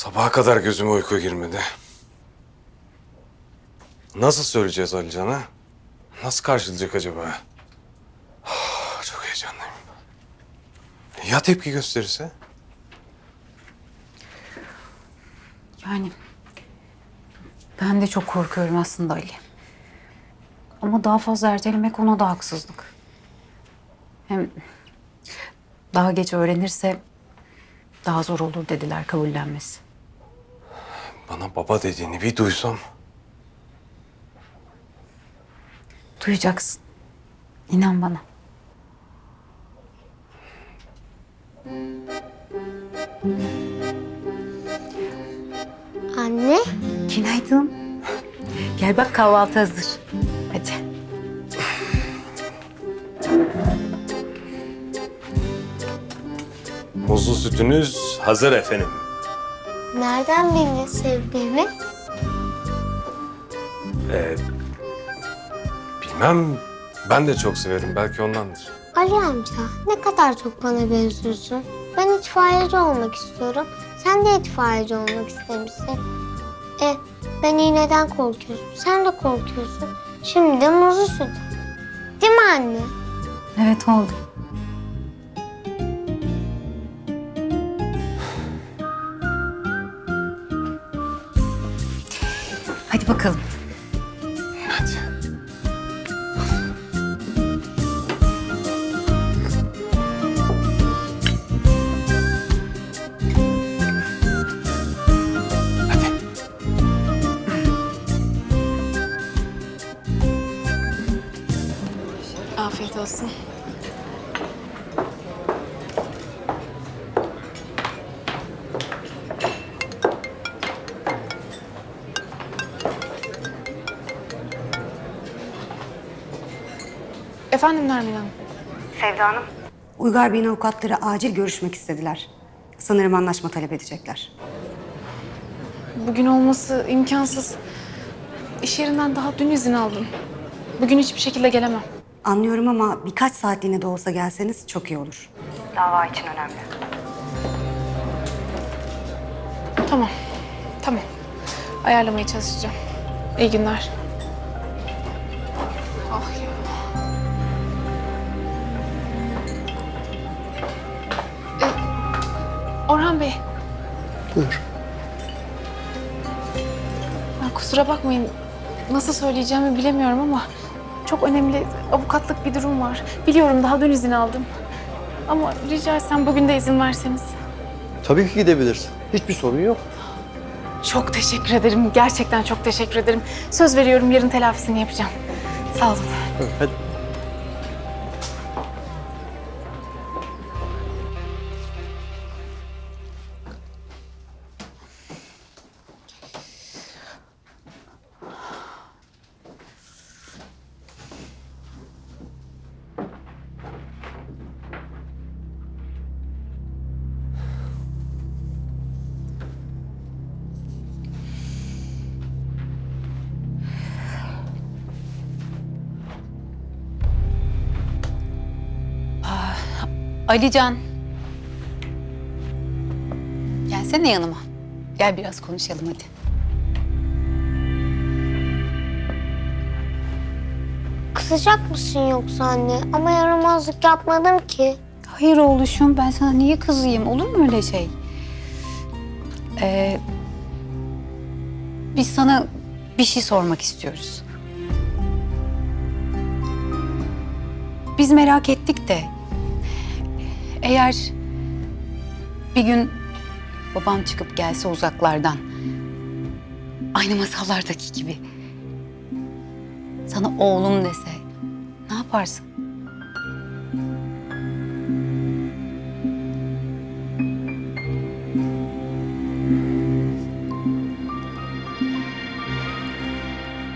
Sabaha kadar gözüme uyku girmedi. Nasıl söyleyeceğiz Alican'a? Nasıl karşılayacak acaba? Ah, Çok heyecanlıyım. Ya tepki gösterirse? Yani ben de çok korkuyorum aslında Ali. Ama daha fazla ertelemek ona da haksızlık. Hem daha geç öğrenirse daha zor olur dediler kabullenmesi. Bana baba dediğini bir duysam. Duyacaksın. İnan bana. Anne, Günaydın. Gel bak kahvaltı hazır. Hadi. Muzlu sütünüz hazır efendim. Nereden bildin sevdiğimi? Ee, bilmem. Ben de çok severim. Belki ondandır. Ali amca, ne kadar çok bana benziyorsun. Ben itfaiyeci olmak istiyorum. Sen de itfaiyeci olmak istemişsin. E, ben iğneden korkuyorsun. Sen de korkuyorsun. Şimdi de muzlu süt. Değil mi anne? Evet oldu. Bakalım. Hadi. Hadi. Afiyet olsun. Efendim Nermin Hanım. Sevda Hanım. Uygar Bey'in avukatları acil görüşmek istediler. Sanırım anlaşma talep edecekler. Bugün olması imkansız. İş yerinden daha dün izin aldım. Bugün hiçbir şekilde gelemem. Anlıyorum ama birkaç saatliğine de olsa gelseniz çok iyi olur. Dava için önemli. Tamam. Tamam. Ayarlamaya çalışacağım. İyi günler. Orhan Bey. Buyur. Ya kusura bakmayın. Nasıl söyleyeceğimi bilemiyorum ama çok önemli avukatlık bir durum var. Biliyorum daha dün izin aldım. Ama rica etsem bugün de izin verseniz. Tabii ki gidebilirsin. Hiçbir sorun yok. Çok teşekkür ederim. Gerçekten çok teşekkür ederim. Söz veriyorum yarın telafisini yapacağım. Sağ olun. Evet, hadi. Alican. Gelsene yanıma. Gel biraz konuşalım hadi. Kızacak mısın yoksa anne? Ama yaramazlık yapmadım ki. Hayır oğluşum ben sana niye kızayım? Olur mu öyle şey? Ee, biz sana bir şey sormak istiyoruz. Biz merak ettik de eğer bir gün babam çıkıp gelse uzaklardan aynı masallardaki gibi sana oğlum dese ne yaparsın?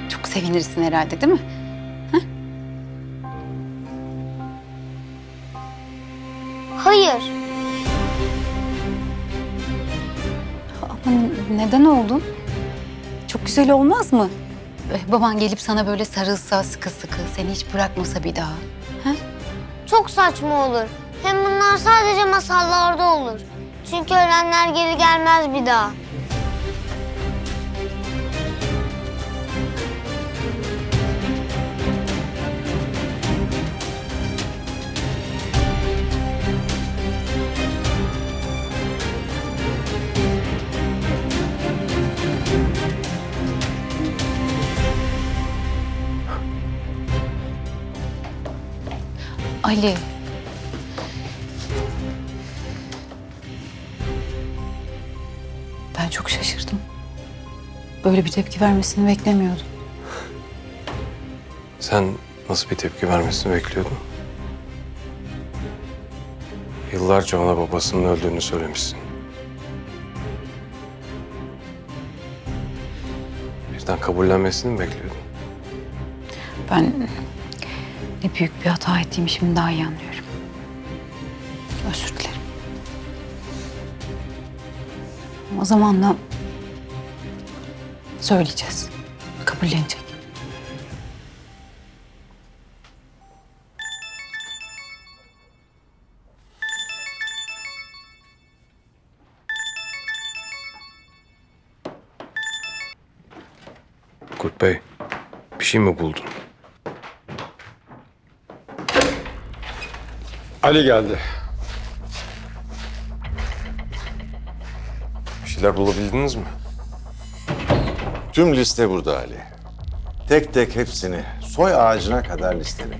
Çok sevinirsin herhalde değil mi? Ama neden oldun? Çok güzel olmaz mı? Eh, Baban gelip sana böyle sarılsa sıkı sıkı, seni hiç bırakmasa bir daha. Çok saçma olur. Hem bunlar sadece masallarda olur. Çünkü ölenler geri gelmez bir daha. Ali. Ben çok şaşırdım. Böyle bir tepki vermesini beklemiyordum. Sen nasıl bir tepki vermesini bekliyordun? Yıllarca ona babasının öldüğünü söylemişsin. Birden kabullenmesini mi bekliyordun? Ben ne büyük bir hata ettiğimi şimdi daha iyi anlıyorum. Özür dilerim. Ama zamanla söyleyeceğiz. Kabullenecek. Kurt Bey, bir şey mi buldun? Ali geldi. Bir şeyler bulabildiniz mi? Tüm liste burada Ali. Tek tek hepsini soy ağacına kadar listeledim.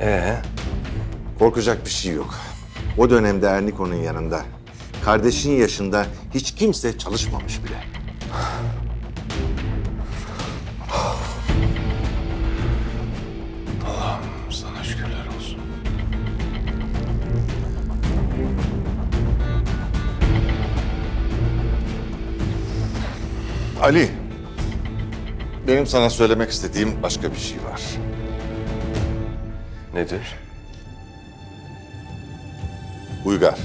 Ee, Korkacak bir şey yok. O dönemde Erniko'nun yanında kardeşin yaşında hiç kimse çalışmamış bile. Ali, benim sana söylemek istediğim başka bir şey var. Nedir? Uygar,